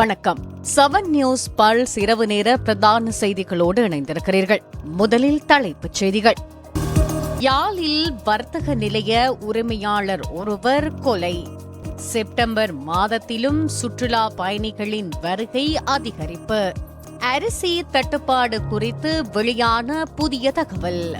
வணக்கம். Seven news pulse இரவு நேர பிரதான செய்திகளோடு இணைந்திருக்கிறீர்கள். முதலில் தலைப்புச் செய்திகள். யாழில் வர்த்தக நிலைய உரிமையாளர் ஒருவர் கொலை. செப்டம்பர் மாதத்திலும் சுற்றுலா பயணிகளின் வருகை அதிகரிப்பு. அரிசி தட்டுப்பாடு குறித்து வெளியான புதிய தகவல்.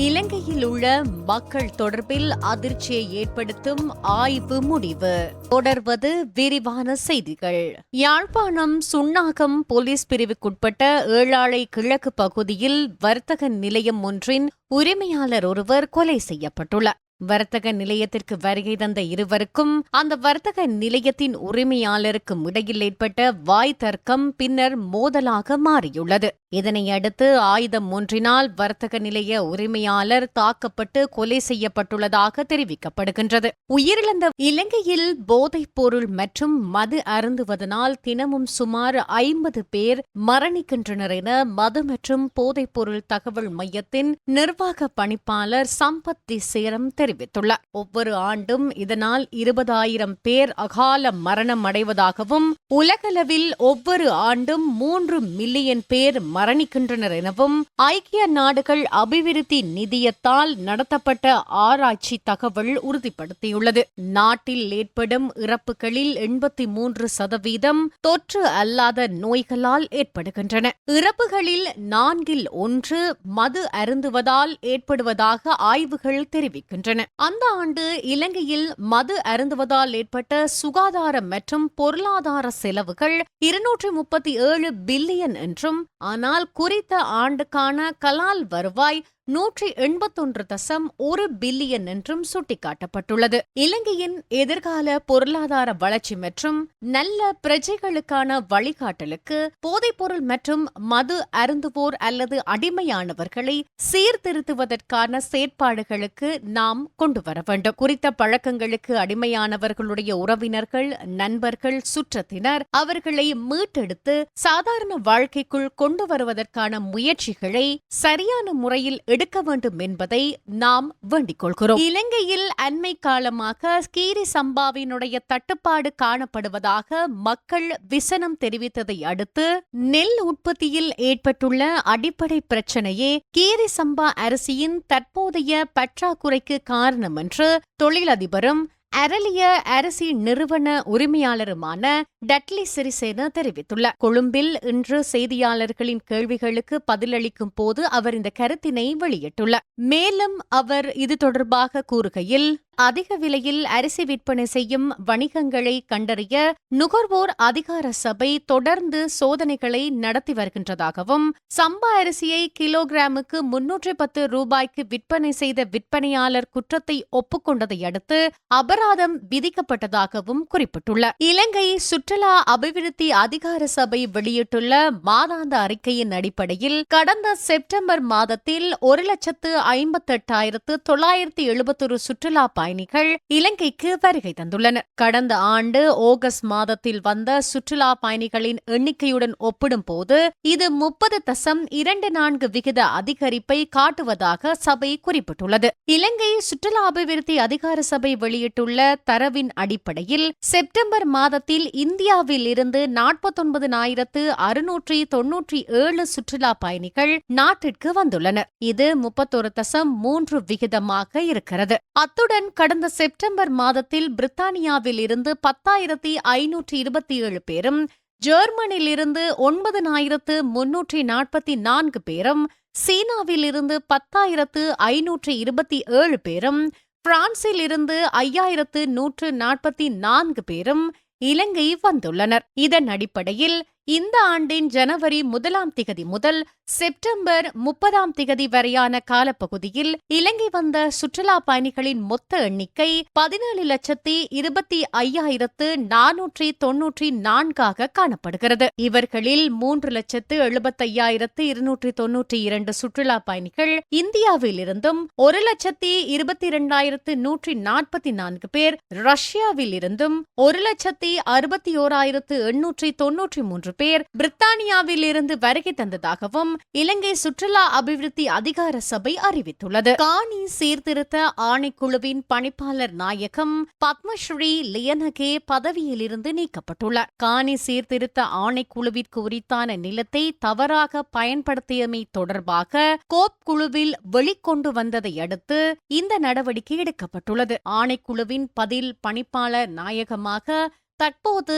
இலங்கையில் உள்ள மக்கள் தொடர்பில் அதிர்ச்சியை ஏற்படுத்தும் ஆய்வு முடிவு. தொடர்வது விரிவான செய்திகள். யாழ்ப்பாணம் சுண்ணாகம் போலீஸ் பிரிவுக்குட்பட்ட ஏழாளை கிழக்கு பகுதியில் வர்த்தக நிலையம் ஒன்றின் உரிமையாளர் ஒருவர் கொலை செய்யப்பட்டுள்ளார். வர்த்தக நிலையத்திற்கு வருகை தந்த இருவருக்கும் அந்த வர்த்தக நிலையத்தின் உரிமையாளருக்கும் இடையில் ஏற்பட்ட வாய் தர்க்கம் பின்னர் மோதலாக மாறியுள்ளது. இதனை அடுத்து ஆயுதம் ஒன்றினால் வர்த்தக நிலைய உரிமையாளர் தாக்கப்பட்டு கொலை செய்யப்பட்டுள்ளதாக தெரிவிக்கப்படுகின்றது. உயிரிழந்த இலங்கையில் போதைப் பொருள் மற்றும் மது அருந்துவதனால் தினமும் சுமார் ஐம்பது பேர் மரணிக்கின்றனர் என மது மற்றும் போதைப் பொருள் தகவல் மையத்தின் நிர்வாக பணிப்பாளர் சம்பத் தெரிவித்தார் தெரிவித்துள்ளார். ஒவ்வொரு ஆண்டும் இதனால் இருபதாயிரம் பேர் அகால மரணம் அடைவதாகவும் உலகளவில் ஒவ்வொரு ஆண்டும் மூன்று மில்லியன் பேர் மரணிக்கின்றனர் எனவும் ஐக்கிய நாடுகள் அபிவிருத்தி நிதியத்தால் நடத்தப்பட்ட ஆராய்ச்சி தகவல் உறுதிப்படுத்தியுள்ளது. நாட்டில் ஏற்படும் இறப்புகளில் எண்பத்தி மூன்று சதவீதம் தொற்று அல்லாத நோய்களால் ஏற்படுகின்றன. இறப்புகளில் நான்கில் ஒன்று மது அருந்துவதால் ஏற்படுவதாக ஆய்வுகள் தெரிவிக்கின்றன. அந்த ஆண்டு இலங்கையில் மது அருந்துவதால் ஏற்பட்ட சுகாதார மற்றும் பொருளாதார செலவுகள் இருநூற்றி முப்பத்தி ஏழு பில்லியன் என்றும் ஆனால் குறித்த ஆண்டுக்கான கலால் வருவாய் நூற்றி எண்பத்தொன்று தசம் ஒரு பில்லியன் என்றும் சுட்டிக்காட்டப்பட்டுள்ளது. இலங்கையின் எதிர்கால பொருளாதார வளர்ச்சி மற்றும் நல்ல பிரஜைகளுக்கான வழிகாட்டலுக்கு போதைப்பொருள் மற்றும் மது அருந்துவோர் அல்லது அடிமையானவர்களை சீர்திருத்துவதற்கான செயற்பாடுகளுக்கு நாம் கொண்டு வர வேண்டும். குறித்த பழக்கங்களுக்கு அடிமையானவர்களுடைய உறவினர்கள் நண்பர்கள் சுற்றத்தினர் அவர்களை மீட்டெடுத்து சாதாரண வாழ்க்கைக்குள் கொண்டு வருவதற்கான முயற்சிகளை சரியான முறையில் எடுக்க வேண்டும் என்பதை நாம் வேண்டிக் கொள்கிறோம். இலங்கையில் அண்மை காலமாக கீரி சம்பாவினுடைய தட்டுப்பாடு காணப்படுவதாக மக்கள் விசனம் தெரிவித்ததை அடுத்து நெல் உற்பத்தியில் ஏற்பட்டுள்ள அடிப்படை பிரச்சனையே கீரி சம்பா அரிசியின் தற்போதைய பற்றாக்குறைக்கு காரணம் என்று தொழிலதிபரும் அரலிய அரிசி நிறுவன உரிமையாளருமான டட்லி சிறிசேன தெரிவித்துள்ளார். கொழும்பில் இன்று செய்தியாளர்களின் கேள்விகளுக்கு பதிலளிக்கும் போது அவர் இந்த கருத்தினை வெளியிட்டுள்ளார். மேலும் அவர் இது தொடர்பாக கூறுகையில் அதிக விலையில் அரிசி விற்பனை செய்யும் வணிகங்களை கண்டறிய நுகர்வோர் அதிகார சபை தொடர்ந்து சோதனைகளை நடத்தி வருகின்றதாகவும் சம்பா அரிசியை கிலோகிராமுக்கு முன்னூற்றி பத்து ரூபாய்க்கு விற்பனை செய்த விற்பனையாளர் குற்றத்தை ஒப்புக்கொண்டதை அடுத்து அபராதம் விதிக்கப்பட்டதாகவும் குறிப்பிட்டுள்ளார் இலங்கை சுற்றுலா அபிவிருத்தி அதிகார சபை வெளியிட்டுள்ள மாதாந்த அறிக்கையின் அடிப்படையில் கடந்த செப்டம்பர் மாதத்தில் ஒரு லட்சத்து ஐம்பத்தெட்டாயிரத்து தொள்ளாயிரத்தி எழுபத்தொரு சுற்றுலா பயணிகள் இலங்கைக்கு வருகை தந்துள்ளனர். கடந்த ஆண்டு ஆகஸ்ட் மாதத்தில் வந்த சுற்றுலா பயணிகளின் எண்ணிக்கையுடன் ஒப்பிடும்போது இது முப்பது தசம் இரண்டு நான்கு விகித அதிகரிப்பை காட்டுவதாக சபை குறிப்பிட்டுள்ளது. இலங்கை சுற்றுலா அபிவிருத்தி அதிகார சபை வெளியிட்டுள்ள தரவின் அடிப்படையில் செப்டம்பர் மாதத்தில் இந்தியாவில் இருந்து நாற்பத்தொன்பதினாயிரத்து அறுநூற்றி தொன்னூற்றி ஏழு சுற்றுலா பயணிகள் நாட்டிற்கு வந்துள்ளனர். இது முப்பத்தொரு தசம் மூன்று விகிதமாக இருக்கிறது. அத்துடன் கடந்த செப்டம்பர் மாதத்தில் பிரித்தானியாவில் இருந்து பத்தாயிரத்தி ஐநூற்றி இருபத்தி ஏழு பேரும் ஜெர்மனியிலிருந்து ஒன்பதனாயிரத்து முன்னூற்றி நாற்பத்தி நான்கு பேரும் சீனாவில் இருந்து பத்தாயிரத்து ஐநூற்றி இருபத்தி ஏழு பேரும் பிரான்சில் இருந்து ஐயாயிரத்து நூற்று நாற்பத்தி நான்கு பேரும் இலங்கை வந்துள்ளனர். இதன் அடிப்படையில் இந்த ஆண்டின் ஜனவரி முதலாம் திகதி முதல் செப்டம்பர் முப்பதாம் திகதி வரையான காலப்பகுதியில் இலங்கை வந்த சுற்றுலா பயணிகளின் மொத்த எண்ணிக்கை பதினேழு லட்சத்தி இருபத்தி ஐயாயிரத்து நானூற்றி தொன்னூற்றி நான்காக காணப்படுகிறது. இவர்களில் மூன்று லட்சத்து எழுபத்தையாயிரத்து இருநூற்றி தொன்னூற்றி இரண்டு சுற்றுலா பயணிகள் இந்தியாவில் இருந்தும் ஒரு லட்சத்தி இருபத்தி இரண்டாயிரத்து நூற்றி நாற்பத்தி நான்கு பேர் ரஷ்யாவில் இருந்தும் ஒரு லட்சத்தி அறுபத்தி ஓராயிரத்து எண்ணூற்றி தொன்னூற்றி மூன்று மூன்று பேர் பிரித்தானியாவில் இருந்து வருகை தந்ததாகவும் இலங்கை சுற்றுலா அபிவிருத்தி அதிகார சபை அறிவித்துள்ளது. காணி சீர்திருத்த ஆணைக்குழுவின் பணிப்பாளர் நாயகம் பத்மஸ்ரீ லியனகே பதவியிலிருந்து நீக்கப்பட்டுள்ளார். காணி சீர்திருத்த ஆணைக்குழுவிற்கு உரித்தான நிலத்தை தவறாக பயன்படுத்தியமை தொடர்பாக கோப் குழுவில் வெளிக்கொண்டு வந்ததை அடுத்து இந்த நடவடிக்கை எடுக்கப்பட்டுள்ளது. ஆணைக்குழுவின் பதில் பணிப்பாளர் நாயகமாக தற்போது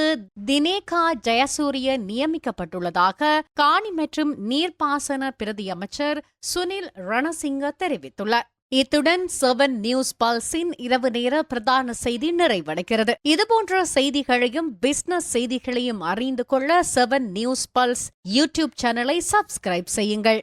தினேகா ஜெயசூரிய நியமிக்கப்பட்டுள்ளதாக காணி மற்றும் நீர்ப்பாசன பிரதி அமைச்சர் சுனில் ரணசிங்க தெரிவித்துள்ளார். இத்துடன் செவன் நியூஸ் பல்ஸின் இரவு நேர பிரதான செய்தி நிறைவடைகிறது. இதுபோன்ற செய்திகளையும் பிசினஸ் செய்திகளையும் அறிந்து கொள்ள செவன் நியூஸ் பல்ஸ் யூடியூப் சேனலை சப்ஸ்கிரைப் செய்யுங்கள்.